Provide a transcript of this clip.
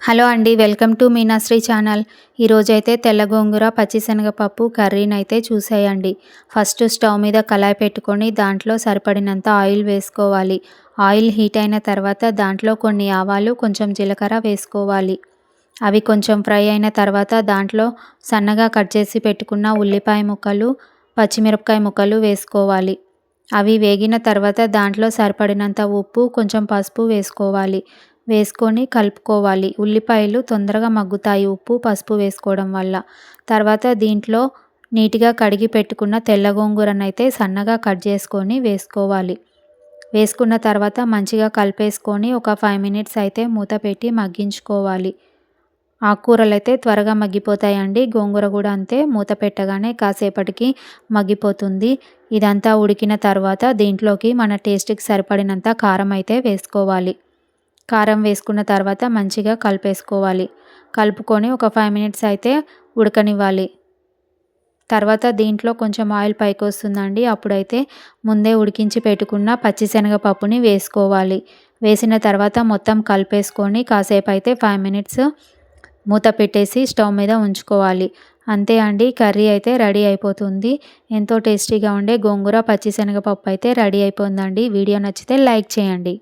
Hello అండి welcome to Meenasri channel. ఈరోజైతే తెల్ల గోంగూర పచ్చిశనగపప్పు కర్రీని అయితే చూసేయండి. ఫస్ట్ స్టవ్ మీద కళాయి పెట్టుకొని దాంట్లో సరిపడినంత ఆయిల్ వేసుకోవాలి. ఆయిల్ హీట్ అయిన తర్వాత దాంట్లో కొన్ని ఆవాలు కొంచెం జీలకర్ర వేసుకోవాలి. అవి కొంచెం ఫ్రై అయిన తర్వాత దాంట్లో సన్నగా కట్ చేసి పెట్టుకున్న ఉల్లిపాయ ముక్కలు పచ్చిమిరపకాయ ముక్కలు వేసుకోవాలి. అవి వేగిన తర్వాత దాంట్లో సరిపడినంత ఉప్పు కొంచెం పసుపు వేసుకోవాలి. వేసుకొని కలుపుకోవాలి. ఉల్లిపాయలు తొందరగా మగ్గుతాయి. ఉప్పు పసుపు వేసుకోవడం వల్ల. తర్వాత దీంట్లో నీట్గా కడిగి పెట్టుకున్న తెల్ల గోంగూరను అయితే సన్నగా కట్ చేసుకొని వేసుకోవాలి. వేసుకున్న తర్వాత మంచిగా కలిపేసుకొని ఒక ఫైవ్ మినిట్స్ అయితే మూత పెట్టి మగ్గించుకోవాలి. ఆకుకూరలు అయితే త్వరగా మగ్గిపోతాయండి. గోంగూర కూడా అంతే మూత పెట్టగానే కాసేపటికి మగ్గిపోతుంది. ఇదంతా ఉడికిన తర్వాత దీంట్లోకి మన టేస్ట్కి సరిపడినంత కారం అయితే వేసుకోవాలి. కారం వేసుకున్న తర్వాత మంచిగా కలిపేసుకోవాలి. కలుపుకొని ఒక ఫైవ్ మినిట్స్ అయితే ఉడకనివ్వాలి. తర్వాత దీంట్లో కొంచెం ఆయిల్ పైకి వస్తుందండి. అప్పుడైతే ముందే ఉడికించి పెట్టుకున్న పచ్చిశనగపప్పుని వేసుకోవాలి. వేసిన తర్వాత మొత్తం కలిపేసుకొని కాసేపు అయితే ఫైవ్ మినిట్స్ మూత పెట్టేసి స్టవ్ మీద ఉంచుకోవాలి. అంతే అండి కర్రీ అయితే రెడీ అయిపోతుంది. ఎంతో టేస్టీగా ఉండే గోంగూర పచ్చిశనగపప్పు అయితే రెడీ అయిపోయిందండి. వీడియో నచ్చితే లైక్ చేయండి.